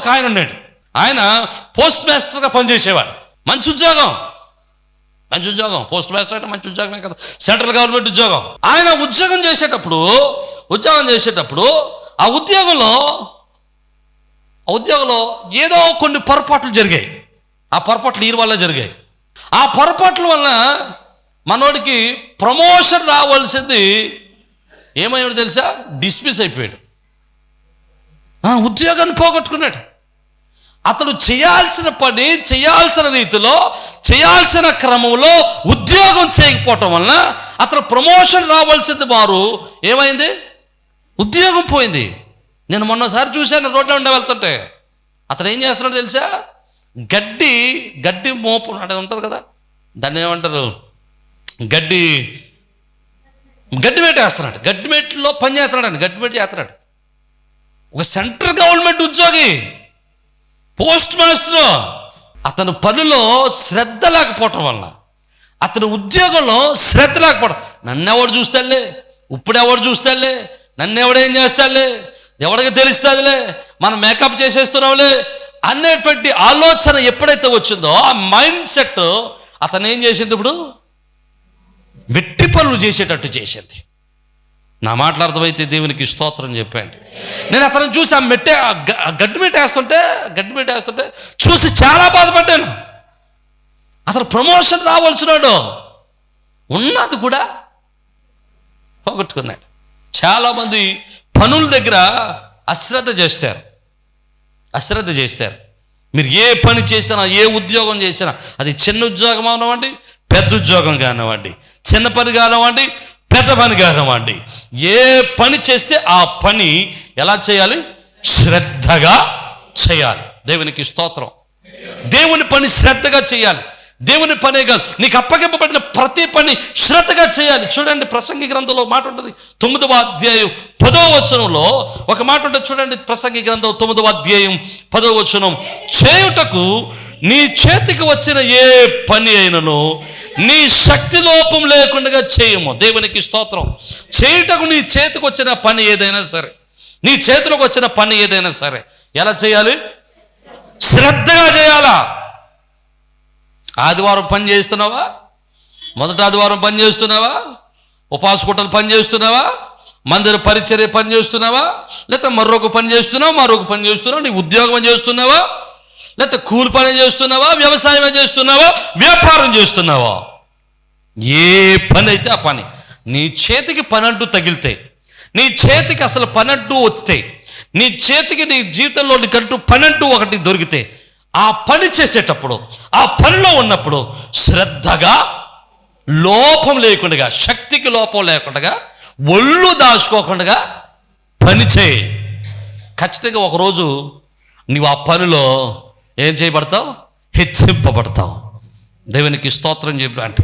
ఒక ఆయన ఉన్నాడు. ఆయన పోస్ట్ మాస్టర్గా పనిచేసేవాడు. మంచి ఉద్యోగం. మంచి ఉద్యోగం. పోస్ట్ మాస్టర్ అంటే మంచి ఉద్యోగమే కదా. సెంట్రల్ గవర్నమెంట్ ఉద్యోగం. ఆయన ఉద్యోగం చేసేటప్పుడు ఉద్యోగం చేసేటప్పుడు ఆ ఉద్యోగంలో ఆ ఉద్యోగంలో ఏదో కొన్ని పొరపాట్లు జరిగాయి. ఆ పొరపాట్లు ఈ వల్ల జరిగాయి. ఆ పొరపాట్ల వల్ల మనోడికి ప్రమోషన్ రావాల్సింది ఏమైనాడు తెలుసా? డిస్మిస్ అయిపోయాడు. ఉద్యోగాన్ని పోగొట్టుకున్నాడు. అతడు చేయాల్సిన పని చేయాల్సిన రీతిలో చేయాల్సిన క్రమంలో ఉద్యోగం చేయకపోవటం వలన అతను ప్రమోషన్ రావాల్సింది వారు. ఏమైంది? ఉద్యోగం పోయింది. నేను మొన్నసారి చూశాను రోడ్లో ఉండే వెళ్తుంటే. అతను ఏం చేస్తున్నాడు తెలుసా? గడ్డి గడ్డి మోపు అంటే ఉంటుంది కదా దాన్ని ఏమంటారు? గడ్డి గడ్డి మేట వేస్తున్నాడు. గడ్డి మేట్లో పని చేస్తున్నాడు గడ్డి మేట చేస్తున్నాడు. ఒక సెంట్రల్ గవర్నమెంట్ ఉద్యోగి. Post master. అతను పనిలో శ్రద్ధ లేకపోవటం వల్ల అతని ఉద్యోగంలో శ్రద్ధ లేకపోవడం నన్ను ఎవడు చూస్తాడులే ఇప్పుడు ఎవడు చూస్తాడులే నన్ను ఎవడేం చేస్తాడులే ఎవడికి తెలుస్తుందిలే మనం మేకప్ చేసేస్తున్నాంలే అనేటువంటి ఆలోచన ఎప్పుడైతే వచ్చిందో ఆ మైండ్ సెట్ అతను ఏం చేసింది ఇప్పుడు? వెట్టి పనులు చేసేటట్టు చేసింది. నా మాటలు అర్థమైతే దేవునికి స్తోత్రం చెప్పాను నేను అతను చూసి ఆ మెట్టే గడ్డి మెట్ట వేస్తుంటే గడ్డి మెట్ట వేస్తుంటే చూసి చాలా బాధపడ్డాను. అతను ప్రమోషన్ రావాల్సినాడు. ఉన్నది కూడా పోగొట్టుకున్నాడు. చాలామంది పనుల దగ్గర అశ్రద్ధ చేస్తారు. అశ్రద్ధ చేస్తారు. మీరు ఏ పని చేసినా ఏ ఉద్యోగం చేసినా అది చిన్న ఉద్యోగం అవనివ్వండి పెద్ద ఉద్యోగం కానివ్వండి చిన్న పని కానివ్వండి పెద్ద పని అండి. ఏ పని చేస్తే ఆ పని ఎలా చేయాలి? శ్రద్ధగా చేయాలి. దేవునికి స్తోత్రం. దేవుని పని శ్రద్ధగా చేయాలి. దేవుని పనే కాదు నీకు అప్పగింపబడిన ప్రతి పని శ్రద్ధగా చేయాలి. చూడండి ప్రసంగి గ్రంథంలో మాట ఉంటుంది. తొమ్మిదవ అధ్యాయం పదవ వచనంలో ఒక మాట ఉంటుంది. చూడండి ప్రసంగి గ్రంథం తొమ్మిదవ అధ్యాయం పదవ వచనం. చేయుటకు నీ చేతికి వచ్చిన ఏ పని అయినను నీ శక్తి లోపం లేకుండా చేయము. దేవునికి స్తోత్రం. చేయుటకు నీ చేతికి వచ్చిన పని ఏదైనా సరే నీ చేతిలోకి వచ్చిన పని ఏదైనా సరే ఎలా చేయాలి? శ్రద్ధగా చేయాలా? ఆదివారం పని చేస్తున్నావా మొదటి ఆదివారం పని చేస్తున్నావా ఉపాస కుట్టలు పని చేస్తున్నావా మందిర పరిచర్య పని చేస్తున్నావా లేకపోతే మరొక పని చేస్తున్నావా మరొక పని చేస్తున్నావా నీ ఉద్యోగం చేస్తున్నావా లేకపోతే కూలి పని చేస్తున్నావా వ్యవసాయం చేస్తున్నావా వ్యాపారం చేస్తున్నావా ఏ పని అయితే ఆ పని. నీ చేతికి పని అంటూ తగిలితే నీ చేతికి అసలు పని అంటూ వస్తే నీ చేతికి నీ జీవితంలో నీకంటూ పని అంటూ ఒకటి దొరికితే ఆ పని చేసేటప్పుడు ఆ పనిలో ఉన్నప్పుడు శ్రద్ధగా లోపం లేకుండా శక్తికి లోపం లేకుండా ఒళ్ళు దాచుకోకుండా పని చేయి. ఖచ్చితంగా ఒకరోజు నీవు ఆ పనిలో ఏం చేయబడతావు? హెచ్చింపబడతావు. దేవునికి స్తోత్రం చెప్పి అంటే.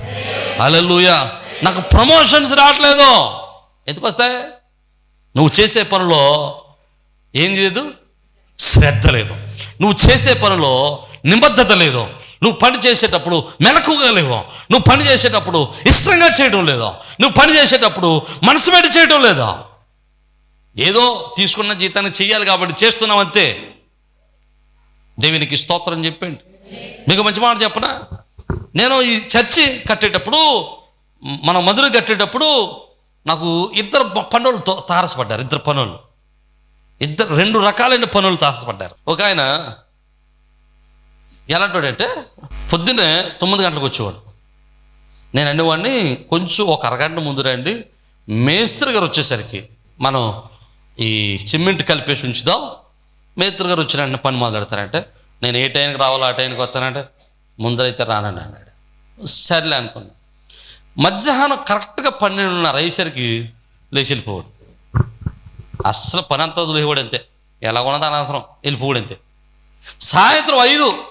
అలలుయ నాకు ప్రమోషన్స్ రావట్లేదు. ఎందుకు వస్తాయి? నువ్వు చేసే పనిలో ఏం లేదు? శ్రద్ధ లేదు. నువ్వు చేసే పనిలో నిబద్ధత లేదు. నువ్వు పని చేసేటప్పుడు మెలకుగా లేవు. నువ్వు పని చేసేటప్పుడు ఇష్టంగా చేయడం లేదు. నువ్వు పని చేసేటప్పుడు మనసు పెట్టి చేయడం లేదా. ఏదో తీసుకున్న జీతాన్ని చేయాలి కాబట్టి చేస్తున్నావు అంతే. దేవునికి స్తోత్రం చెప్పండి. మీకు మంచి మాట చెప్పనా? నేను ఈ చర్చి కట్టేటప్పుడు మనం మధుర కట్టేటప్పుడు నాకు ఇద్దరు పనులు తో- తారసపడ్డారు ఇద్దరు పనులు. ఇద్దరు రెండు రకాలైన పనులు తారసపడ్డారు. ఒక ఆయన ఎలాంటివాడంటే పొద్దున్నే తొమ్మిది గంటలకు వచ్చేవాడు. నేను అనేవాడిని కొంచెం ఒక అరగంట ముందు రండి మేస్త్రి గారు వచ్చేసరికి మనం ఈ సిమెంట్ కలిపేసి ఉంచుదాం మేస్త్రి గారు వచ్చిన పని మొదలెడతారంటే నేను ఏ టైంకి రావాలో ఆ టైంకి వస్తానంటే ముందరైతే రానండి అన్నాడు సర్లే అనుకున్నా. మధ్యాహ్నం కరెక్ట్గా పన్నెండున్నర అయ్యేసరికి లేచి వెళ్ళిపోవాడు. అస్సలు పని అంతా వదిలేవాడు అంతే. ఎలా ఉన్నది అనవసరం? వెళ్ళిపోవాడు అంతే. సాయంత్రం ఐదు.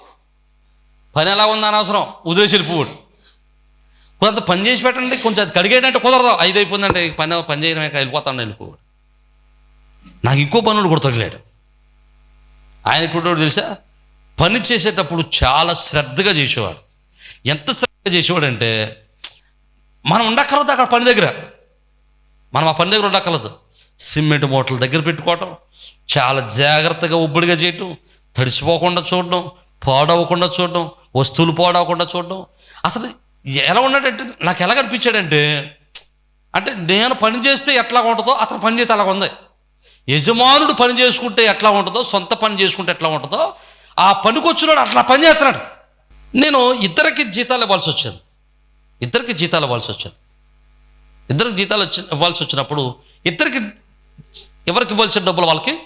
పని ఎలా ఉంది అనవసరం? వదిలేసి వెళ్ళిపోవాడు. కొంత పని చేసి పెట్టండి కొంచెం అది కడిగేటంటే కుదరదు. ఐదు అయిపోయిందంటే పని పని చేయడమే వెళ్ళిపోతాను వెళ్ళిపోవాడు. నాకు ఇంకో పనులు కూడా తగిలాడు. ఆయన ఇప్పుడు తెలుసా? పని చేసేటప్పుడు చాలా శ్రద్ధగా చేసేవాడు. ఎంత శ్రద్ధ చేసేవాడు అంటే మనం ఉండక్కర్లేదు అక్కడ పని దగ్గర. మనం ఆ పని దగ్గర ఉండక్కర్లేదు. సిమెంట్ మూటల దగ్గర పెట్టుకోవటం చాలా జాగ్రత్తగా ఉబ్బడిగా చేయటం తడిసిపోకుండా చూడడం పాడవకుండా చూడడం వస్తువులు పాడవకుండా చూడడం అసలు ఎలా ఉన్నాడంటే నాకు ఎలా కనిపించాడంటే అంటే నేను పని చేస్తే ఎట్లా ఉంటుందో అతను పని చేస్తే అలా ఉంది. యజమానుడు పని చేసుకుంటే ఎట్లా ఉంటుందో సొంత పని చేసుకుంటే ఎట్లా ఉంటుందో ఆ పనికి వచ్చినాడు అట్లా పని చేస్తున్నాడు. నేను ఇద్దరికి జీతాలు ఇవ్వాల్సి వచ్చేది. ఇద్దరికి జీతాలు ఇవ్వాల్సి వచ్చేది. ఇద్దరికి జీతాలు వచ్చి ఇవ్వాల్సి వచ్చినప్పుడు ఇద్దరికి ఎవరికి ఇవ్వాల్సిన డబ్బులు వాళ్ళకి?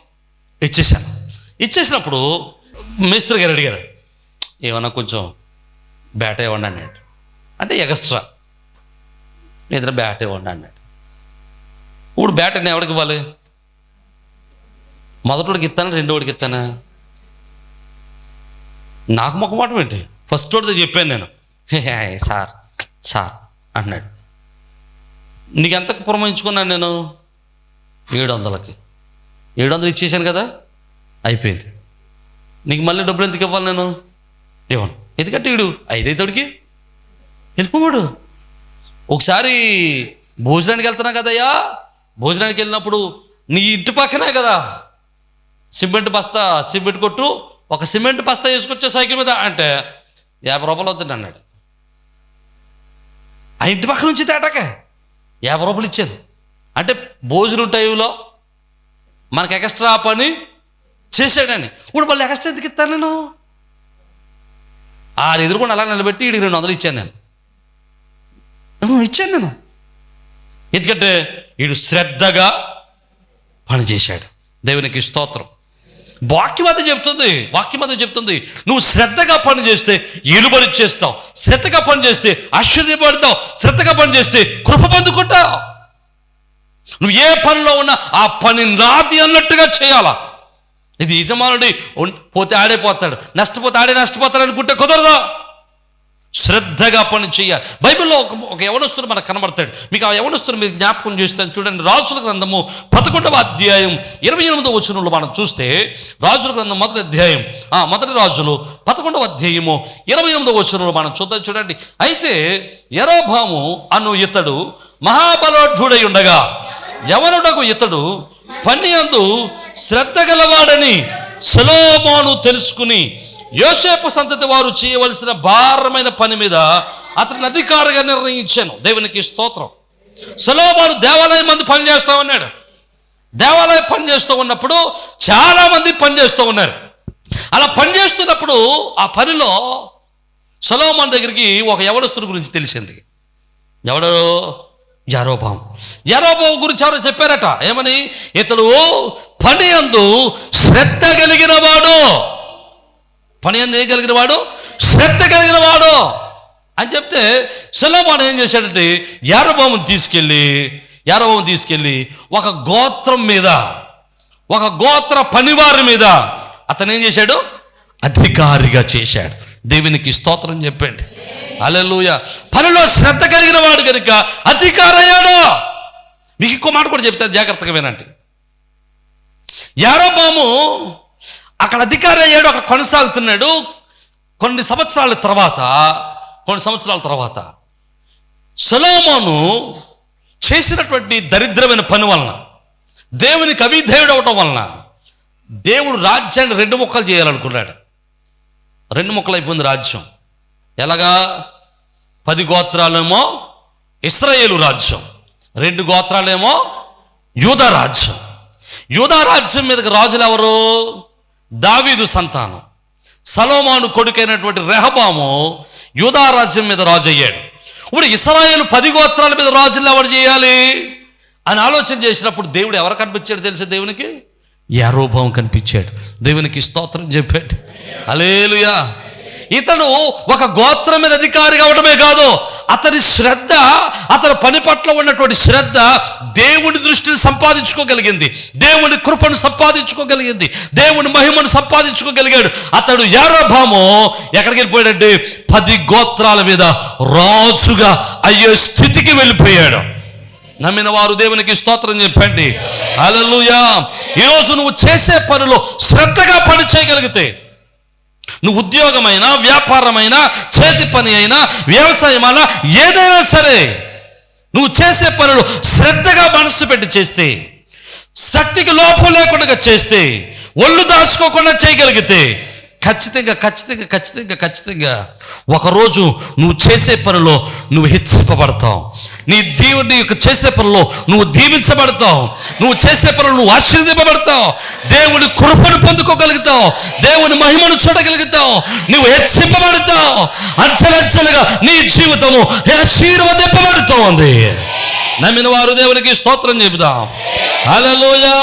ఇచ్చేసాను ఇచ్చేసినప్పుడు మేస్త్రి గారు అడిగారు ఏమన్నా కొంచెం బ్యాట్ ఇవ్వండి అన్నాడు. అంటే ఎగస్ట్రా నిద్ర బ్యాట్ ఇవ్వండి అన్నాడు. ఇప్పుడు బ్యాట్ నేను ఎవరికి ఇవ్వాలి? మొదటోడికి ఇస్తాను? రెండోడికి ఇస్తానా? నాకు మొక్కమాటం ఏంటి? ఫస్ట్ వాడితో చెప్పాను నేను. సార్ సార్ అన్నాడు. నీకు ఎంతకు పురమాయించుకున్నాను నేను? ఏడు వందలకి. ఏడు వందలు ఇచ్చేసాను కదా? అయిపోయింది. నీకు మళ్ళీ డబ్బులు ఎందుకు ఇవ్వాలి నేను? ఇవ్వను ఎందుకంటే వీడు ఐదైతోడికి వెళ్ళిపోవాడు. ఒకసారి భోజనానికి వెళ్తున్నా కదయ్యా? భోజనానికి వెళ్ళినప్పుడు నీ ఇంటి పక్కనే కదా. సిమెంట్ బస్తా సిమెంట్ కొట్టు ఒక సిమెంట్ బస్తా వేసుకొచ్చే సైకిల్ మీద అంటే యాభై రూపాయలు వద్దండి అన్నాడు. ఆ ఇంటి పక్క నుంచి తేటాక యాభై రూపాయలు ఇచ్చాను అంటే భోజనం టైంలో మనకి ఎక్స్ట్రా పని చేశాడని. ఇప్పుడు మళ్ళీ ఎక్స్ట్రా ఎందుకు ఇస్తాను నేను? ఆ ఎదురుకుండా అలా నిలబెట్టి ఇడికి రెండు వందలు ఇచ్చాను నేను. ఇచ్చాను నేను. ఎందుకంటే వీడు శ్రద్ధగా పని చేశాడు దేవునికి స్తోత్రం. వాక్యం అదే చెప్తుంది వాక్యం అదే చెప్తుంది. నువ్వు శ్రద్ధగా పని చేస్తే ఇలుబడి చేస్తావు. శ్రద్ధగా పని చేస్తే ఆశ్చర్యపడతావు శ్రద్ధగా పని చేస్తే కృప పొందుకుంటావు. నువ్వు ఏ పనిలో ఉన్నా ఆ పని నాది అన్నట్టుగా చేయాలా? ఇది యజమానుడి పోతే ఆడే పోతాడు నష్టపోతే ఆడే నష్టపోతాడు అనుకుంటే కుదరదా? శ్రద్ధగా పని చేయాలి. బైబిల్లో ఒక ఒక యవనస్తుడు మనకు కనబడతాడు. మీకు ఆ యవనస్తుడు మీరు జ్ఞాపకం చేస్తాను చూడండి. రాజుల గ్రంథము పదకొండవ అధ్యాయం ఇరవై ఎనిమిదవ వచనంలో మనం చూస్తే రాజుల గ్రంథం మొదటి అధ్యాయం ఆ మొదటి రాజులు పదకొండవ అధ్యాయము ఇరవై ఎనిమిదవ వచనంలో మనం చూద్దాం చూడండి. అయితే ఎరోభాము అను ఇతడు మహాబలోఢుడై ఉండగా యవనుడకు ఇతడు పని అందు శ్రద్ధ గలవాడని సొలొమోను తెలుసుకుని యోసేపు సంతతి వారు చేయవలసిన భారమైన పని మీద అతని అధికారిగా నిర్ణయించాను. దేవునికి స్తోత్రం. సులోమాను దేవాలయం మంది పనిచేస్తూ ఉన్నాడు. దేవాలయం పని చేస్తూ ఉన్నప్పుడు చాలామంది పనిచేస్తూ పని చేస్తూ ఉన్నారు. అలా పని చేస్తున్నప్పుడు ఆ పనిలో సొలొమోను దగ్గరికి ఒక యవనస్తుడి గురించి తెలిసింది. ఎవడో? జరోబాం జరోబాం గురించి ఎవరో చెప్పారట. ఏమని? ఇతడు పని అందు శ్రద్ధ కలిగిన వాడు. పని ఏం చేయగలిగిన వాడు? శ్రద్ధ కలిగిన వాడు. అని చెప్తే సులభాన్ ఏం చేశాడంటే యారోబాముని తీసుకెళ్ళి యారోబాము తీసుకెళ్ళి ఒక గోత్రం మీద ఒక గోత్ర పనివారి మీద అతను ఏం చేశాడు? అధికారిగా చేశాడు. దేవునికి స్తోత్రం చెప్పండి. అలెలుయ పనిలో శ్రద్ధ కలిగిన వాడు కనుక అధికారయ్యాడు. మీకు ఇంకో మాట కూడా చెప్తాను జాగ్రత్తగా వినండి. యారోబాము అక్కడ అధికారి అయ్యాడు అక్కడ కొనసాగుతున్నాడు. కొన్ని సంవత్సరాల తర్వాత కొన్ని సంవత్సరాల తర్వాత సొలోమోను చేసినటువంటి దరిద్రమైన పని వలన దేవునికి అవిధేయుడు అవటం వలన దేవుడు రాజ్యాన్ని రెండు ముక్కలు చేయాలనుకున్నాడు. రెండు ముక్కలు అయిపోయింది రాజ్యం. ఎలాగా? పది గోత్రాలేమో ఇస్రాయేలు రాజ్యం రెండు గోత్రాలేమో యూదా రాజ్యం. యూదా రాజ్యం మీదకి రాజులు ఎవరు? దావీదు సంతానం. సలోమాను కొడుకైనటువంటి రెహబాము యూదారాజ్యం మీద రాజు అయ్యాడు ఇప్పుడు ఇస్రాయేల్ పది గోత్రాల మీద రాజులు ఎవరు చేయాలి? అని ఆలోచన చేసినప్పుడు దేవుడు ఎవరు కనిపించాడు తెలిసే దేవునికి? యారోభావం కనిపించాడు. దేవునికి స్తోత్రం చెప్పాడు. అలేలుయా ఇతడు ఒక గోత్రం మీద అధికారి కావడమే కాదు అతని శ్రద్ధ అతని పని పట్ల ఉన్నటువంటి శ్రద్ధ దేవుని దృష్టిని సంపాదించుకోగలిగింది. దేవుని కృపను సంపాదించుకోగలిగింది. దేవుని మహిమను సంపాదించుకోగలిగాడు. అతడు యారోభాము ఎక్కడికి వెళ్ళిపోయాడంటే పది గోత్రాల మీద రాజుగా అయ్యే స్థితికి వెళ్ళిపోయాడు. నమ్మిన వారు దేవునికి స్తోత్రం చెప్పండి. అలలుయా ఈరోజు నువ్వు చేసే పనిలో శ్రద్ధగా పని చేయగలిగితే నువ్వు ఉద్యోగమైనా వ్యాపారమైనా చేతి పని అయినా వ్యవసాయమైనా ఏదైనా సరే నువ్వు చేసే పనులు శ్రద్ధగా మనసు పెట్టి చేస్తే శక్తికి లోపం లేకుండా చేస్తే ఒళ్ళు దాచుకోకుండా చేయగలిగితే ఖచ్చితంగా ఖచ్చితంగా ఖచ్చితంగా ఖచ్చితంగా ఒకరోజు నువ్వు చేసే పనిలో నువ్వు హెచ్చింపబడతావు. నీ దేవుని యొక్క చేసే పనిలో నువ్వు దీవించబడతావు. నువ్వు చేసే పనులు నువ్వు ఆశీర్వదింపబడతావు. దేవుని కృపను పొందుకోగలుగుతావు. దేవుని మహిమను చూడగలుగుతావు. నువ్వు హెచ్చింపబడతావు. అంచెలంచెలుగా నీ జీవితము ఆశీర్వదింపబడుతోంది. నమ్మిన వారు దేవునికి స్తోత్రం చెబుదాం. అలలుయా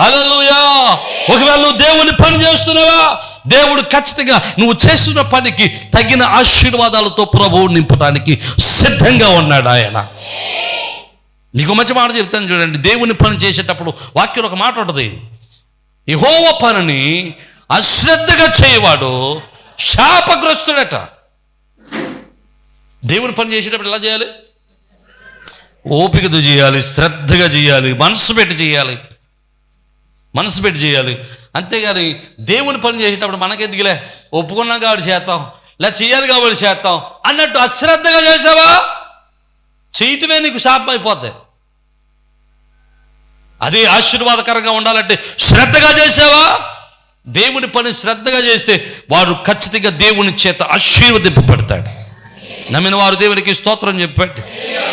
అలలుయా ఒకవేళ నువ్వు దేవుని పని చేస్తున్నావా? దేవుడు ఖచ్చితంగా నువ్వు చేస్తున్న పనికి తగిన ఆశీర్వాదాలతో ప్రభువు నింపడానికి సిద్ధంగా ఉన్నాడు ఆయన. నీకు మంచి మాట చెప్తాను చూడండి. దేవుని పని చేసేటప్పుడు వాక్యం ఒక మాట ఉంటుంది. యెహోవా పనిని అశ్రద్ధగా చేయవాడు శాపగ్రస్తుడట. దేవుని పని చేసేటప్పుడు ఎలా చేయాలి? ఓపికతో చేయాలి శ్రద్ధగా చేయాలి మనసు పెట్టి చేయాలి. మనసు పెట్టి చేయాలి. అంతేగాని దేవుని పని చేసేటప్పుడు మనకెందుకులే? ఒప్పుకున్నాం కాబట్టి చేస్తాం. ఇలా చేయాలి కాబట్టి చేస్తాం. అన్నట్టు అశ్రద్ధగా చేసావా? చేయటమే నీకు శాపం అయిపోద్ది. అది ఆశీర్వాదకరంగా ఉండాలంటే శ్రద్ధగా చేసావా? దేవుని పని శ్రద్ధగా చేస్తే వారు ఖచ్చితంగా దేవుని చేత ఆశీర్వదింపబడతాడు నమ్మిన వారు దేవునికి స్తోత్రం చెప్పండి.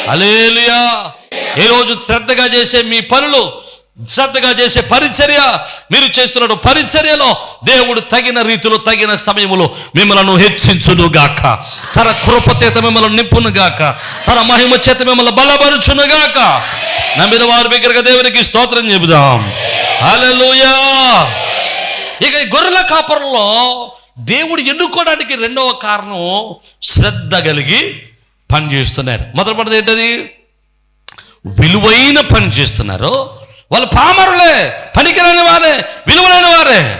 అలేలుయా ఏ రోజు శ్రద్ధగా చేసే మీ పనులు శ్రద్ధగా చేసే పరిచర్య మీరు చేస్తున్న పరిచర్యలో దేవుడు తగిన రీతిలో తగిన సమయంలో మిమ్మల్ని హెచ్చించును గాక తన కృప చేత మిమ్మల్ని నింపును గాక తన మహిమ చేత మిమ్మల్ని బలపరుచును గాక నమ్మిన వారి దగ్గరగా దేవునికి స్తోత్రం చెబుదాం. హల్లెలూయా. ఇక ఈ గొర్రెల కాపరంలో దేవుడు ఎన్నుకోవడానికి రెండవ కారణం శ్రద్ధ కలిగి పని చేస్తున్నారు మొదటి ఏంటది? విలువైన పని చేస్తున్నారు. వాళ్ళు పామరులే పనికిరాని వారే విలువలేని వారే.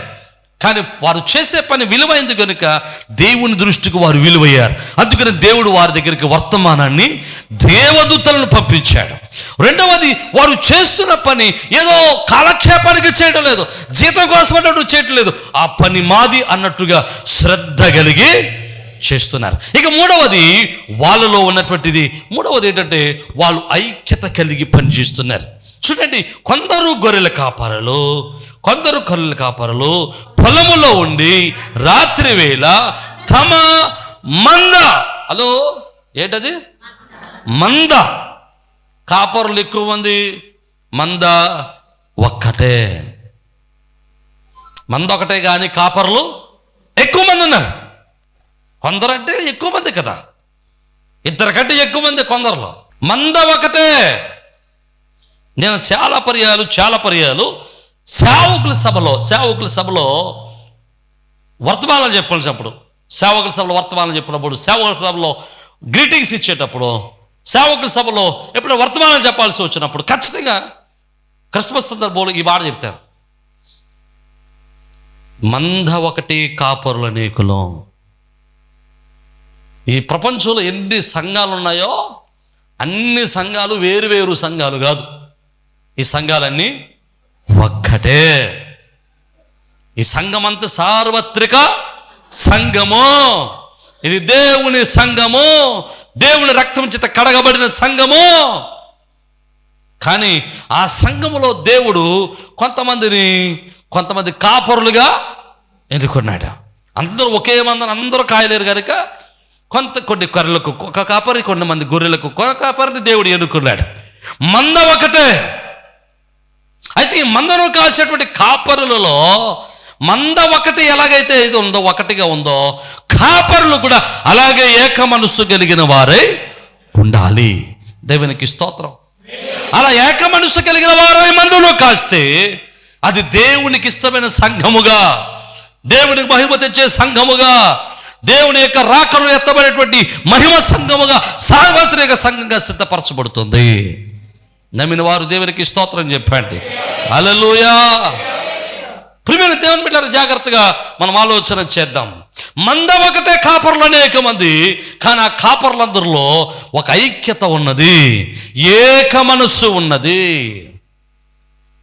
కానీ వారు చేసే పని విలువైంది కనుక దేవుని దృష్టికి వారు విలువయ్యారు. అందుకని దేవుడు వారి దగ్గరికి వర్తమానాన్ని దేవదూతలను పంపించాడు. రెండవది వారు చేస్తున్న పని ఏదో కాలక్షేపానికి చేయడం లేదు జీతం కోసం అన్నట్టు చేయటం లేదు. ఆ పని మాది అన్నట్టుగా శ్రద్ధ కలిగి చేస్తున్నారు. ఇక మూడవది వాళ్ళలో ఉన్నటువంటిది మూడవది ఏంటంటే వాళ్ళు ఐక్యత కలిగి పనిచేస్తున్నారు. చూడండి కొందరు గొర్రెల కాపరలు కొందరు గొర్రెల కాపరలు పొలములో ఉండి రాత్రి వేళ తమ మంద. హలో ఏంటది? మంద. కాపరులు ఎక్కువ మంది. మంద ఒక్కటే. మంద ఒకటే కానీ కాపర్లు ఎక్కువ మంది ఉన్నారు. కొందరు అంటే ఎక్కువ మంది కదా. ఇద్దరు కంటే ఎక్కువ మంది కొందరులో. మంద ఒకటే. నేను చాలా పర్యాలు చాలా పర్యాలు. సేవకుల సభలో సేవకుల సభలో వర్తమానాలు చెప్పాల్సినప్పుడు సేవకుల సభలో వర్తమానం చెప్పినప్పుడు సేవకుల సభలో గ్రీటింగ్స్ ఇచ్చేటప్పుడు సేవకుల సభలో ఎప్పుడైనా వర్తమానాలు చెప్పాల్సి వచ్చినప్పుడు ఖచ్చితంగా క్రిస్మస్ సందర్భంలో ఈ మాట చెప్తారు. మంద ఒకటి కాపరుల నీకులం. ఈ ప్రపంచంలో ఎన్ని సంఘాలు ఉన్నాయో అన్ని సంఘాలు వేరు వేరు సంఘాలు కాదు. ఈ సంఘాలన్నీ ఒక్కటే. ఈ సంఘం అంతా సార్వత్రిక సంఘము. ఇది దేవుని సంఘము. దేవుని రక్తం చేత కడగబడిన సంఘము. కానీ ఆ సంఘములో దేవుడు కొంతమందిని కొంతమంది కాపరులుగా ఎన్నుకున్నాడు. అందరూ ఒకే మందని అందరూ కాయలేరు కనుక కొంత కొన్ని కర్రలకు ఒక కాపరి కొంతమంది గొర్రెలకు ఒక కాపరిని దేవుడు ఎన్నుకున్నాడు. మంద ఒకటే. అయితే ఈ మందను కాసేటువంటి కాపరులలో మంద ఒకటి ఎలాగైతే ఇది ఉందో ఒకటిగా ఉందో కాపరులు కూడా అలాగే ఏక మనస్సు కలిగిన వారే ఉండాలి. దేవునికి స్తోత్రం. అలా ఏక మనస్సు కలిగిన వారే మందులో కాస్తే అది దేవునికి ఇష్టమైన సంఘముగా దేవునికి మహిమ తెచ్చే సంఘముగా దేవుని యొక్క రాకలు ఎత్తబడేటువంటి మహిమ సంఘముగా సార్వత్రిక సంఘంగా సిద్ధపరచబడుతుంది. నమ్మిన వారు దేవునికి స్తోత్రం చెప్పండి. అలలుయా ప్రియమైన దేవుని బిడ్డారు జాగ్రత్తగా మనం ఆలోచన చేద్దాం. మంద ఒకటే కాపర్లు అనేక మంది కానీ ఆ కాపర్లందరిలో ఒక ఐక్యత ఉన్నది ఏక మనస్సు ఉన్నది.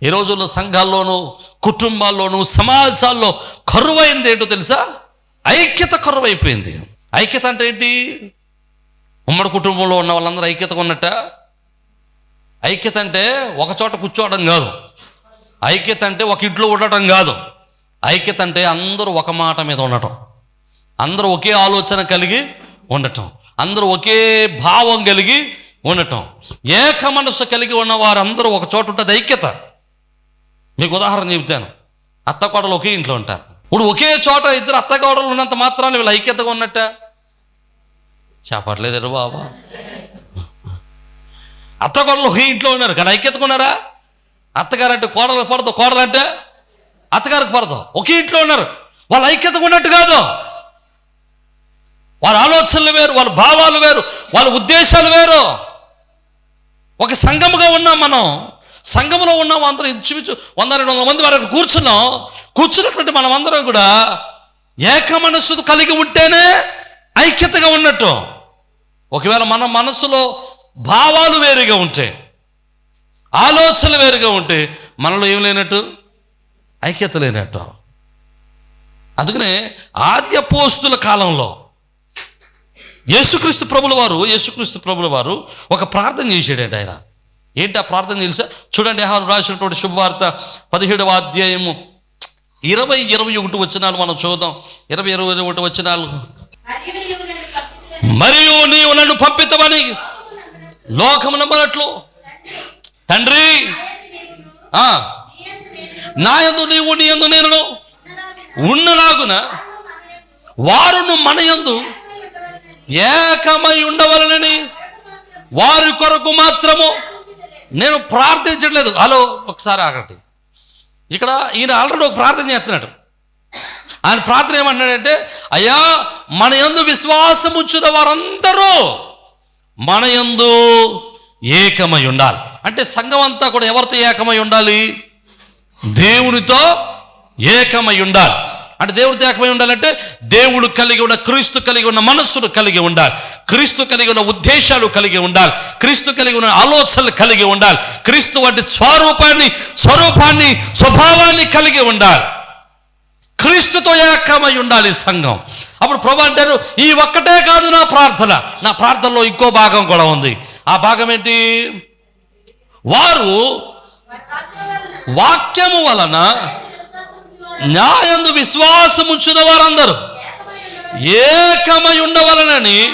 ఈ రోజుల్లో సంఘాల్లోనూ కుటుంబాల్లోనూ సమాజాల్లో కరువైంది ఏంటో తెలుసా? ఐక్యత కరువైపోయింది. ఐక్యత అంటే ఏంటి? ఉమ్మడి కుటుంబంలో ఉన్న వాళ్ళందరూ ఐక్యతగా ఉన్నట్ట? ఐక్యత అంటే ఒక చోట కూర్చోవడం కాదు. ఐక్యత అంటే ఒక ఇంట్లో ఉండటం కాదు. ఐక్యత అంటే అందరూ ఒక మాట మీద ఉండటం. అందరూ ఒకే ఆలోచన కలిగి ఉండటం. అందరూ ఒకే భావం కలిగి ఉండటం. ఏక మనస్సు కలిగి ఉన్న వారందరూ ఒక చోట ఉంటుంది ఐక్యత. మీకు ఉదాహరణ చెబుతాను. అత్త కోడలు ఒకే ఇంట్లో ఉంటారు. ఇప్పుడు ఒకే చోట ఇద్దరు అత్త కోడలు ఉన్నంత మాత్రాన్ని వీళ్ళు ఐక్యతగా ఉన్నట్ట? చెప్పట్లేదు బాబా. అత్త కోడలు ఒకే ఇంట్లో ఉన్నారు కానీ ఐక్యతగా ఉన్నారా? అత్తగారు అంటే కోడలు పడదు కోడలు అంటే అత్తగారికి పడదు. ఒకే ఇంట్లో ఉన్నారు. వాళ్ళ ఐక్యతగా ఉన్నట్టు కాదు. వాళ్ళ ఆలోచనలు వేరు వాళ్ళ భావాలు వేరు వాళ్ళ ఉద్దేశాలు వేరు. ఒక సంఘముగా ఉన్నాం మనం. సంఘంలో ఉన్నాం అందరం ఇంచుమించు వంద రెండు వందల మంది వరకు కూర్చున్నాం. కూర్చున్నటువంటి మనం అందరం కూడా ఏక మనస్సు కలిగి ఉంటేనే ఐక్యతగా ఉన్నట్టు. ఒకవేళ మన మనసులో భావాలు వేరుగా ఉంటే ఆలోచనలు వేరుగా ఉంటే మనలో ఏం లేనట్టు? ఐక్యత లేనట్టు. అందుకనే ఆది అపోస్తుల కాలంలో యేసుక్రీస్తు ప్రభుల వారు యేసుక్రీస్తు ప్రభుల వారు ఒక ప్రార్థన చేశాడంట ఆయన. ఏంటి ఆ ప్రార్థన తెలుసా? చూడండి ఆహారం రాసినటువంటి శుభవార్త పదిహేడవ అధ్యాయము. ఇరవై ఇరవై ఒకటి వచ్చినాలు మనం చూద్దాం. ఇరవై ఇరవై ఒకటి వచ్చినాలు మరియు నీవు నన్ను పంపితమని లోకము నమ్మనట్లు? తండ్రి. నా యందు నీవు నీ యందు నేను ఉన్ననాగున వారును మన యందు ఏకమై ఉండవలనని వారి కొరకు మాత్రము నేను ప్రార్థించట్లేదు. హలో ఒకసారి ఆగండి. ఇక్కడ ఈయన ఆల్రెడీ ఒక ప్రార్థన చేస్తున్నాడు. ఆయన ప్రార్థన ఏమంటున్నాడంటే అయ్యా మన యందు విశ్వాసం ఉంచిన వారందరూ మన ఎందు ఏకమై ఉండాలి. అంటే సంఘం అంతా కూడా ఎవరితో ఏకమై ఉండాలి? దేవునితో ఏకమై ఉండాలి. అంటే దేవుడితో ఏకమై ఉండాలంటే దేవుడు కలిగి ఉన్న క్రీస్తు కలిగి ఉన్న మనస్సును కలిగి ఉండాలి. క్రీస్తు కలిగి ఉన్న ఉద్దేశాలు కలిగి ఉండాలి. క్రీస్తు కలిగి ఉన్న ఆలోచనలు కలిగి ఉండాలి. క్రీస్తు వంటి స్వరూపాన్ని స్వరూపాన్ని స్వభావాన్ని కలిగి ఉండాలి. క్రీస్తుతో ఏకమై ఉండాలి సంఘం. అప్పుడు ప్రభు అంటారు ఈ ఒక్కటే కాదు నా ప్రార్థన. నా ప్రార్థనలో ఇంకో భాగం కూడా ఉంది. ఆ భాగం ఏంటి? వారు వాక్యము వలన న్యాయందు విశ్వాసముంచిన వారందరూ. ఏకమై ఉండవలనని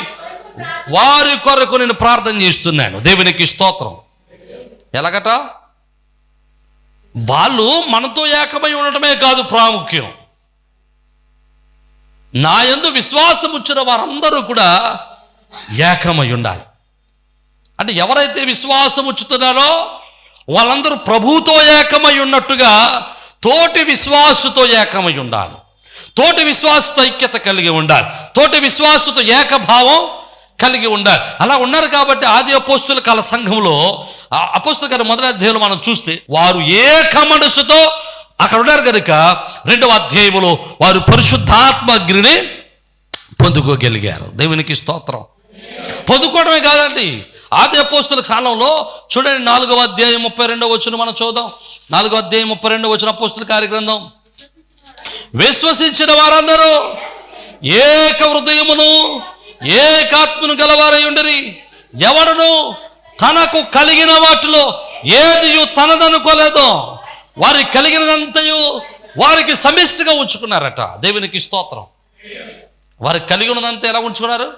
వారి కొరకు నేను ప్రార్థన చేస్తున్నాను. దేవునికి స్తోత్రం. ఎలాగట? వాళ్ళు మనతో ఏకమై ఉండటమే కాదు ప్రాముఖ్యం. నా యందు విశ్వాసం వచ్చిన వారందరూ కూడా ఏకమై ఉండాలి. అంటే ఎవరైతే విశ్వాసం ఉంచుతున్నారో వాళ్ళందరూ ప్రభువుతో ఏకమై ఉన్నట్టుగా తోటి విశ్వాసుతో ఏకమై ఉండాలి. తోటి విశ్వాసతో ఐక్యత కలిగి ఉండాలి. తోటి విశ్వాసతో ఏకభావం కలిగి ఉండాలి. అలా ఉన్నారు కాబట్టి ఆది అపోస్తుల కాల సంఘంలో ఆ అపోస్తుల గారి మొదటి అధ్యాయంలో మనం చూస్తే వారు ఏక మనసుతో అక్కడ ఉన్నారు కనుక రెండవ అధ్యాయంలో వారు పరిశుద్ధాత్మ అగ్నిని పొందుకోగలిగారు. దేవునికి స్తోత్రం. పొందుకోవడమే కాదండి ఆది అపోస్తుల కాలంలో చూడండి నాలుగవ అధ్యాయం ముప్పై రెండవ వచ్చిన మనం చూద్దాం. నాలుగవ అధ్యాయం ముప్పై రెండవ వచ్చిన అపోస్తుల కార్యగ్రంథం. విశ్వసించిన వారందరూ ఏక హృదయమును ఏకాత్మను గలవారై ఉండరి. ఎవడను తనకు కలిగిన వాటిలో ఏది తనదనుకోలేదో వారికి కలిగినదంతయు వారికి సమిష్టిగా ఉంచుకున్నారట. దేవునికి స్తోత్రం. వారికి కలిగి ఉన్నదంతా ఎలా ఉంచుకున్నారు?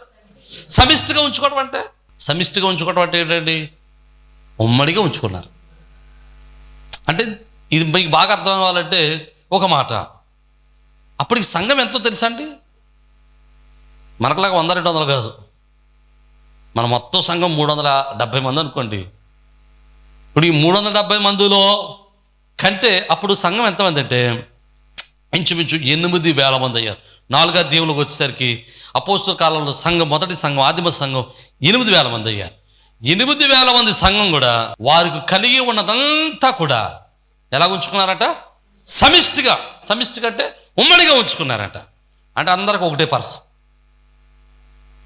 సమిష్టిగా ఉంచుకోవడం అంటే సమిష్టిగా ఉంచుకోవడం అంటే ఏంటండి? ఉమ్మడిగా ఉంచుకున్నారు. అంటే ఇది మీకు బాగా అర్థం అవ్వాలంటే ఒక మాట. అప్పటికి సంఘం ఎంతో తెలుసా అండి? మనకులాగా వంద రెండు వందలు కాదు. మన మొత్తం సంఘం మూడు వందల డెబ్బై మంది అనుకోండి. ఇప్పుడు ఈ మూడు వందల డెబ్బై మందిలో కంటే అప్పుడు సంఘం ఎంతమంది అంటే ఇంచుమించు ఎనిమిది వేల మంది అయ్యారు. నాలుగో దేవులకు వచ్చేసరికి అపోస్తుల కాలంలో సంఘం మొదటి సంఘం ఆదిమ సంఘం ఎనిమిది వేల మంది అయ్యారు. ఎనిమిది వేల మంది సంఘం కూడా వారికి కలిగి ఉన్నదంతా కూడా ఎలా ఉంచుకున్నారట? సమిష్టిగా. సమిష్టిగా అంటే ఉమ్మడిగా ఉంచుకున్నారట. అంటే అందరికి ఒకటే పర్స్.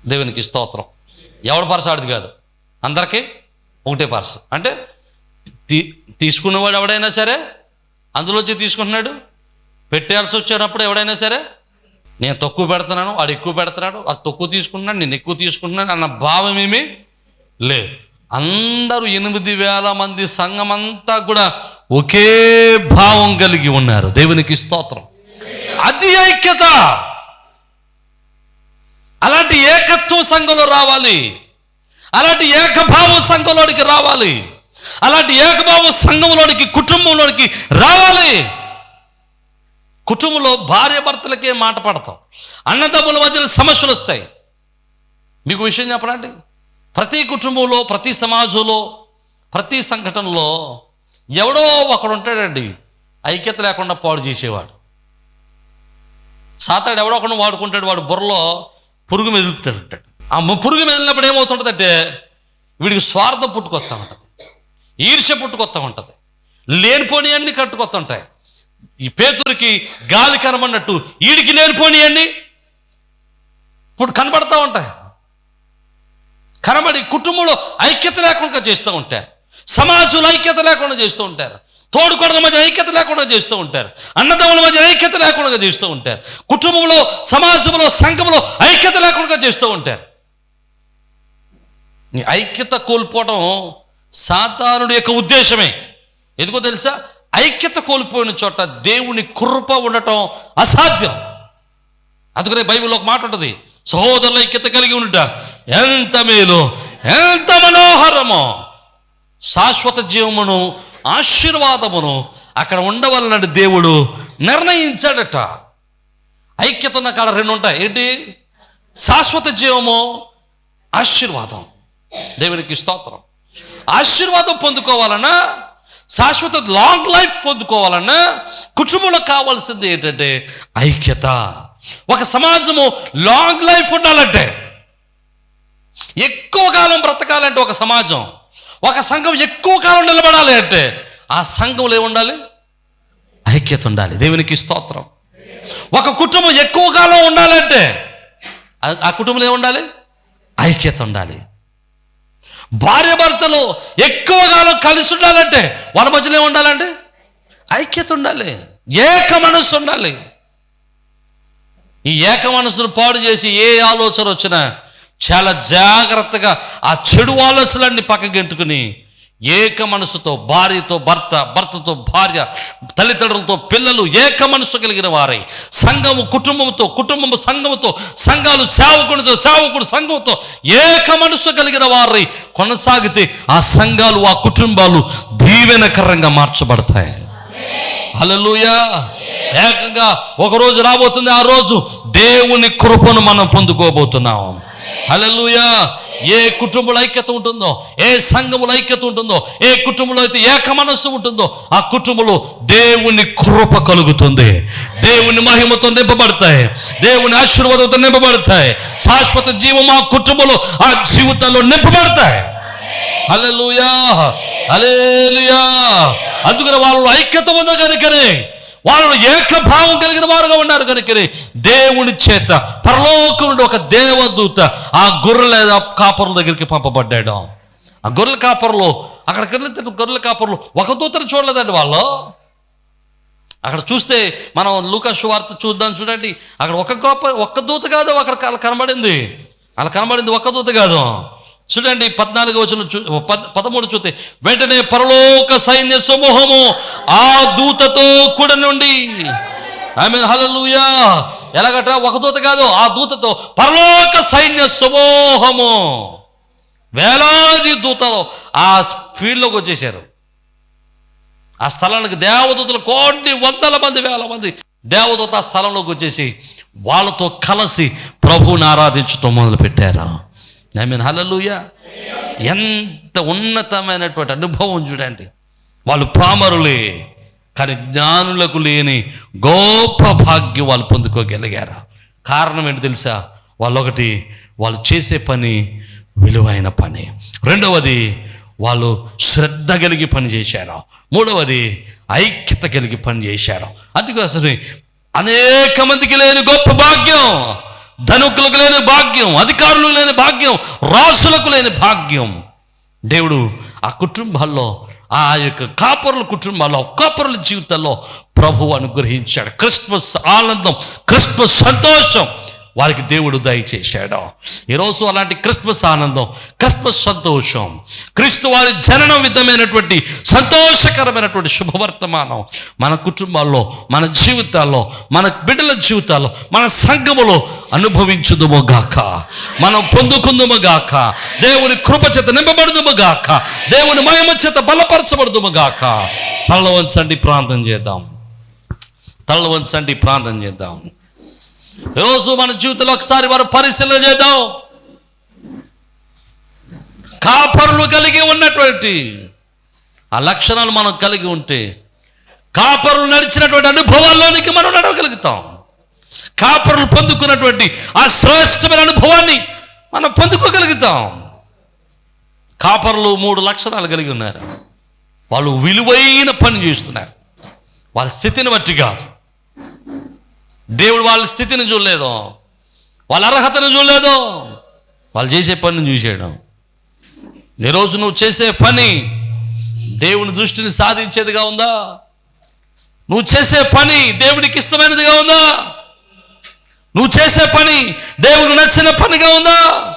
దేవునికి స్తోత్రం. ఎవడ పర్స్? ఆడిది కాదు. అందరికీ ఒకటే పర్స్. అంటే తీ తీసుకున్నవాడు ఎవడైనా సరే అందులోంచి తీసుకుంటున్నాడు. పెట్టాల్సి వచ్చినప్పుడు ఎవడైనా సరే నేను తక్కువ పెడుతున్నాను వాడు ఎక్కువ పెడుతున్నాడు వాడు తక్కువ తీసుకుంటున్నాడు నేను ఎక్కువ తీసుకుంటున్నాను అన్న భావం ఏమీ లేదు. అందరూ ఎనిమిది వేల మంది సంఘం అంతా కూడా ఒకే భావం కలిగి ఉన్నారు. దేవునికి స్తోత్రం. అది ఐక్యత. అలాంటి ఏకత్వం సంఘంలో రావాలి. అలాంటి ఏకభావ సంఘంలోనికి రావాలి. అలాంటి ఏకభావ సంఘంలోనికి కుటుంబంలోనికి రావాలి. కుటుంబంలో భార్య భర్తలకే మాట పడతాం. అన్నదమ్ముల మధ్యన సమస్యలు వస్తాయి. మీకు విషయం చెప్పనండి ప్రతి కుటుంబంలో ప్రతి సమాజంలో ప్రతి సంఘటనలో ఎవడో ఒకడు ఉంటాడండి ఐక్యత లేకుండా పాడు చేసేవాడు. సాతాడు ఎవడో ఒకడు వాడుకుంటాడు వాడు బుర్రలో పురుగు మెదులుతాడు ఆ పురుగు మెదిలినప్పుడు ఏమవుతుంటుందంటే వీడికి స్వార్థం పుట్టుకొస్తా ఉంటుంది. ఈర్ష్య పుట్టుకొస్తా ఉంటుంది. లేనిపోని అన్ని కట్టుకొస్తుంటాయి ఈ పేతురికి గాలి కనబడినట్టు ఈడికి లేనిపోనియండి ఇప్పుడు కనబడతా ఉంటాయి. కనబడి కుటుంబంలో ఐక్యత లేకుండా చేస్తూ ఉంటారు. సమాజంలో ఐక్యత లేకుండా చేస్తూ ఉంటారు. తోడుకోడల మధ్య ఐక్యత లేకుండా చేస్తూ ఉంటారు. అన్నదమ్ముల మధ్య ఐక్యత లేకుండా చేస్తూ ఉంటారు. కుటుంబంలో సమాజంలో సంఘంలో ఐక్యత లేకుండా చేస్తూ ఉంటారు. ఐక్యత కోల్పోవడం సాతానుడి యొక్క ఉద్దేశమే. ఎందుకో తెలుసా? ఐక్యత కోల్పోయిన చోట దేవుని కృప ఉండటం అసాధ్యం. అందుకనే బైబిల్లో ఒక మాట ఉంటుంది సహోదరుల ఐక్యత కలిగి ఉండుట ఎంత మేలు ఎంత మనోహరమో. శాశ్వత జీవమును ఆశీర్వాదమును అక్కడ ఉండవలనని దేవుడు నిర్ణయించాడట. ఐక్యత ఉన్న కాడ రెండు ఉంటాయి. ఏంటి? శాశ్వత జీవము ఆశీర్వాదం. దేవునికి స్తోత్రం. ఆశీర్వాదం పొందుకోవాలన్నా శాశ్వత లాంగ్ లైఫ్ పొందుకోవాలన్నా కుటుంబంలో కావాల్సింది ఏంటంటే ఐక్యత. ఒక సమాజము లాంగ్ లైఫ్ ఉండాలంటే ఎక్కువ కాలం బ్రతకాలంటే ఒక సమాజం ఒక సంఘం ఎక్కువ కాలం నిలబడాలి అంటే ఆ సంఘంలో ఏముండాలి ఐక్యత ఉండాలి. దేవునికి స్తోత్రం. ఒక కుటుంబం ఎక్కువ కాలం ఉండాలంటే ఆ- కుటుంబంలో ఏముండాలి ఐక్యత ఉండాలి. భార్య భర్తలు ఎక్కువ కాలం కలిసి ఉండాలంటే వాళ్ళ మధ్యలో ఉండాలండి? ఐక్యత ఉండాలి. ఏక మనస్సు ఉండాలి. ఈ ఏక మనస్సును పాడు చేసి ఏ ఆలోచన వచ్చినా చాలా జాగ్రత్తగా ఆ చెడు ఆలోచనలన్నీ పక్కగెంటుకుని ఏక మనసుతో భార్యతో భర్త భర్తతో భార్య తల్లిదండ్రులతో పిల్లలు ఏక మనసు కలిగిన వారై. సంఘము కుటుంబంతో కుటుంబము సంఘముతో సంఘాలు సేవకుడితో సేవకుడు సంఘంతో ఏక మనసు కలిగిన వారై కొనసాగితే ఆ సంఘాలు ఆ కుటుంబాలు దీవెనకరంగా మార్చబడతాయి. హల్లెలూయా. ఏకంగా ఒక రోజు రాబోతుంది ఆ రోజు దేవుని కృపను మనం పొందుకోబోతున్నాం. హల్లెలూయా. ఏ కుటుంబంలో ఐక్యత ఉంటుందో ఏ సంఘములో ఐక్యత ఉంటుందో ఏ కుటుంబంలో అయితే ఏక మనస్సు ఉంటుందో ఆ కుటుంబంలో దేవుని కృప కలుగుతుంది. దేవుని మహిమతో నింపబడతాయి. దేవుని ఆశీర్వాదంతో నింపబడతాయి. శాశ్వత జీవం ఆ కుటుంబంలో ఆ జీవితంలో నింపబడతాయి. అలెలుయా అలేలుయా అందుకని వాళ్ళు ఐక్యత ఉన్న కనుకనే వాళ్ళు ఏకభావం కలిగిన వారుగా ఉన్నారు. కనుకనే దేవుని చేత పరలోకం నుండి ఒక దేవదూత ఆ గొర్రెల కాపరుల దగ్గరికి పంపబడ్డాడు. ఆ గొర్రెల కాపరులో అక్కడికి వెళ్ళిన గొర్రెల కాపరులు ఒక దూతను చూడలేదండి వాళ్ళు. అక్కడ చూస్తే మనం లూకా వార్త చూద్దాం చూడండి. అక్కడ ఒక గొప్ప ఒక్క దూత కాదు అక్కడ కనబడింది. అలా కనబడింది ఒక్క దూత కాదు. చూడండి పద్నాలుగు వచ్చిన చూ పదమూడు చూస్తే వెంటనే పరలోక సైన్య సమూహము ఆ దూతతో కూడా నుండి ఆమె హలలుయా ఎలాగట ఒక దూత కాదు ఆ దూతతో పరలోక సైన్య సమూహము. వేలాది దూతలు ఆ ఫీల్డ్లోకి వచ్చేసారు ఆ స్థలానికి దేవదూతలు కోటి వందల మంది వేల మంది దేవదూత ఆ స్థలంలోకి వచ్చేసి వాళ్ళతో కలిసి ప్రభువుని ఆరాధించటం మొదలుపెట్టారు. ఐ మీన్ హలలుయ ఎంత ఉన్నతమైనటువంటి అనుభవం చూడండి. వాళ్ళు పామరులే కానీ జ్ఞానులకు లేని గొప్ప భాగ్యం వాళ్ళు పొందుకోగలిగారు. కారణం ఏంటి తెలుసా? వాళ్ళు ఒకటి వాళ్ళు చేసే పని విలువైన పని. రెండవది వాళ్ళు శ్రద్ధ కలిగి పని చేశారు. మూడవది ఐక్యత కలిగి పని చేశారు. అందుకోసమే అనేక మందికి లేని గొప్ప భాగ్యం. ధనుకులకు లేని భాగ్యం అధికారులకు లేని భాగ్యం రాసులకు లేని భాగ్యం. దేవుడు ఆ కుటుంబాల్లో ఆ యొక్క కాపరుల కుటుంబాల్లో కాపరుల జీవితాల్లో ప్రభు అనుగ్రహించాడు. క్రిస్మస్ ఆనందం క్రిస్మస్ సంతోషం వారికి దేవుడు దయచేశాడు ఈరోజు అలాంటి క్రిస్మస్ ఆనందం క్రిస్మస్ సంతోషం క్రీస్తు వారి జననం విధమైనటువంటి సంతోషకరమైనటువంటి శుభవర్తమానం మన కుటుంబాల్లో మన జీవితాల్లో మన బిడ్డల జీవితాల్లో మన సంఘములో అనుభవించుదుము గాక. మనం పొందుకుందుము గాక. దేవుని కృప చేత నింపబడదుము గాక. దేవుని మయమ చేత బలపరచబడదుము గాక. తల వంచండి ప్రార్థన చేద్దాం. తల వంచండి ప్రార్థన చేద్దాం. రోజు మన జీవితంలో ఒకసారి వారు పరిశీలన చేద్దాం. కాపరులు కలిగి ఉన్నటువంటి ఆ లక్షణాలు మనం కలిగి ఉంటే కాపరులు నడిచినటువంటి అనుభవాల్లోనికి మనం నడవగలుగుతాం. కాపరులు పొందుకున్నటువంటి ఆ శ్రేష్టమైన అనుభవాన్ని మనం పొందుకోగలుగుతాం. కాపరులు మూడు లక్షణాలు కలిగి ఉన్నారు. వాళ్ళు విలువైన పని చేస్తున్నారు. వాళ్ళ స్థితిని బట్టి కాదు. దేవుడు వాళ్ళ స్థితిని చూడలేదు. వాళ్ళ అర్హతను చూడలేదు. వాళ్ళు చేసే పనిని చూసేయడం ఈరోజు నువ్వు చేసే పని దేవుని దృష్టిని సాధించేదిగా ఉందా? నువ్వు చేసే పని దేవునికి ఇష్టమైనదిగా ఉందా? నువ్వు చేసే పని దేవుడు నచ్చిన పనిగా ఉందా?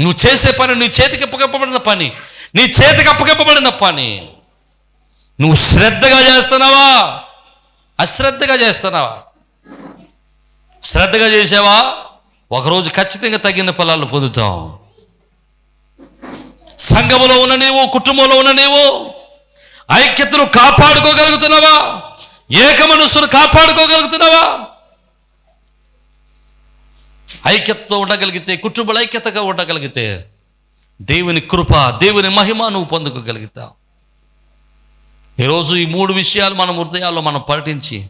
నువ్వు చేసే పని నీ చేతికి అప్పగప్పబడిన పని నీ చేతికి అప్పగప్పబడిన పని. నువ్వు శ్రద్ధగా చేస్తున్నావా? అశ్రద్ధగా చేస్తున్నావా? శ్రద్ధగా చేసావా? ఒకరోజు ఖచ్చితంగా తగిన ఫలాలు పొందుతాం సంఘములో ఉన్న నీవు కుటుంబంలో ఉన్న నీవు ఐక్యతను కాపాడుకోగలుగుతున్నావా? ఏక మనస్సును కాపాడుకోగలుగుతున్నావా? ఐక్యతతో ఉండగలిగితే కుటుంబ ఐక్యతగా ఉండగలిగితే దేవుని కృప దేవుని మహిమ నువ్వు పొందుకోగలుగుతావు. ఈరోజు ఈ మూడు విషయాలు మన హృదయాల్లో మనం పాటించి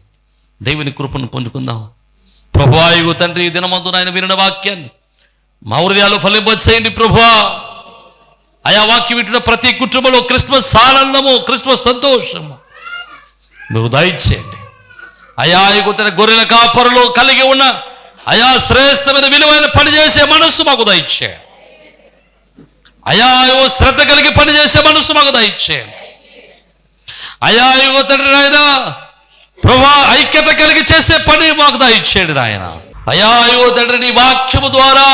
దేవుని కృపను పొందుకుందాం. ప్రభువాయుగు తండ్రి ఈ దినమందు ఆయన వినిన వాక్యాన్ని మా హృదయాలు ఫలింపచేయండి ప్రభువా. ఆయా వాక్యం వింటున్న ప్రతి కుటుంబంలో క్రిస్మస్ ఆనందము క్రిస్మస్ సంతోషము మీరు దయచేయండి. అయా ఇగో తన గొర్రెల కాపరులో కలిగి ఉన్న అయా శ్రేష్టమైన విలువైన పనిచేసే మనస్సు మాకు దయచేయండి. అయా శ్రద్ధ కలిగి పని చేసే మనస్సు మాకు దయచేయండి. అయా ఇగో తండ్రి నాయన? ప్రభా ఐక్యత కలిగి చేసే పని మాకు ఇచ్చేడు నాయన. అయా ఇగో తండ్రి నీ వాక్యము ద్వారా?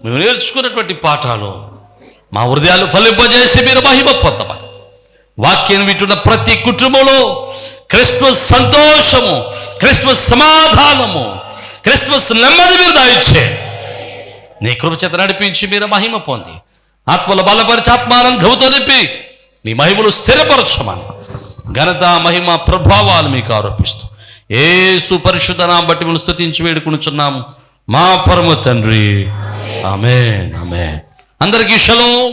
మేము నేర్చుకున్నటువంటి పాఠాలు మా హృదయాలు ఫలింపజేసి మీరు మహిమ పొందమని. వాక్యం వింటున్న ప్రతి కుటుంబంలో క్రిస్మస్ సంతోషము క్రిస్మస్ సమాధానము క్రిస్మస్ నెమ్మది మీరు దాయిచ్చే నీ కృప చేత నడిపించి మీరు మహిమ పొంది ఆత్మల బలపరిచి ఆత్మానందముతో నింపి నీ మహిమను స్థిరపరచమని. ఘనత మహిమ ప్రభావాలు మీకు ఆరోపిస్తూ. ఏ సుపరిశుద్ధ బట్టి మనం స్థుతించి వేడుకునుచున్నాము. మా పరమ తండ్రి. ఆమె ఆమె అందరికీ షలో.